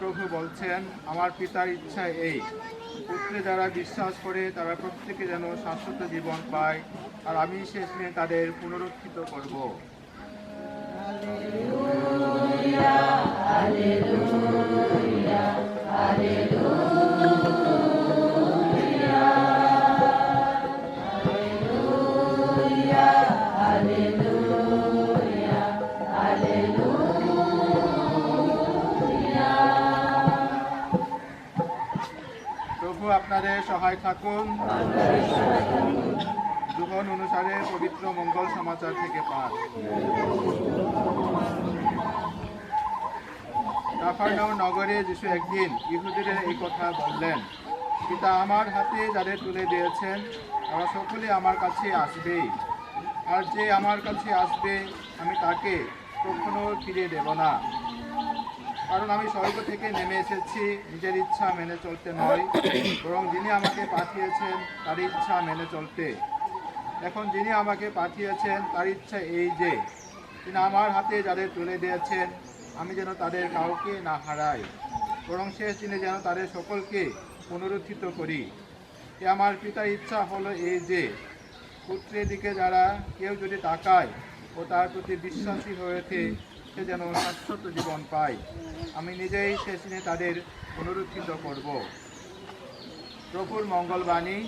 প্রভু বলছেন, আমার পিতার ইচ্ছা এই। পুত্রে যারা বিশ্বাস করে, তারা প্রত্যেকে যেন শাশ্বত জীবন পায়, আর আমি শেষমে তাদের পুনরুত্থিত করব। প্রভু আপনাদের সহায় থাকুন। দুহন অনুসারে পবিত্র মঙ্গল সমাচার থেকে পাঠ কাফারনাম নগরে যিশু একদিন ইহুদিদের এই কথা বললেন, পিতা আমার হাতে যাদের তুলে দিয়েছেন, তারা সকলে আমার কাছে আসবেই। আর যে আমার কাছে আসবে, আমি তাকে কখনো ফিরে দেব না। কারণ আমি স্বর্গ থেকে নেমে এসেছি, নিজের ইচ্ছা মেনে চলতে নয়, বরং যিনি আমাকে পাঠিয়েছেন তার ইচ্ছা মেনে চলতে। এখন যিনি আমাকে পাঠিয়েছেন তার ইচ্ছা এই যে, তিনি আমার হাতে যাদের তুলে দিয়েছেন, আমি যেন তাদের কাউকে না হারাই, বরং শেষ দিনে যেন তাদের সকলকে পুনরুত্থিত করি। এ আমার পিতার ইচ্ছা হলো এই যে, পুত্রের দিকে যারা কেউ যদি তাকায় ও তার প্রতি বিশ্বাসী হয়েছে সে যেন শাশ্বত জীবন পায় আমি নিজেই শেষ দিনে তাদের পুনরুত্থিত করব। প্রভুর মঙ্গলবাণী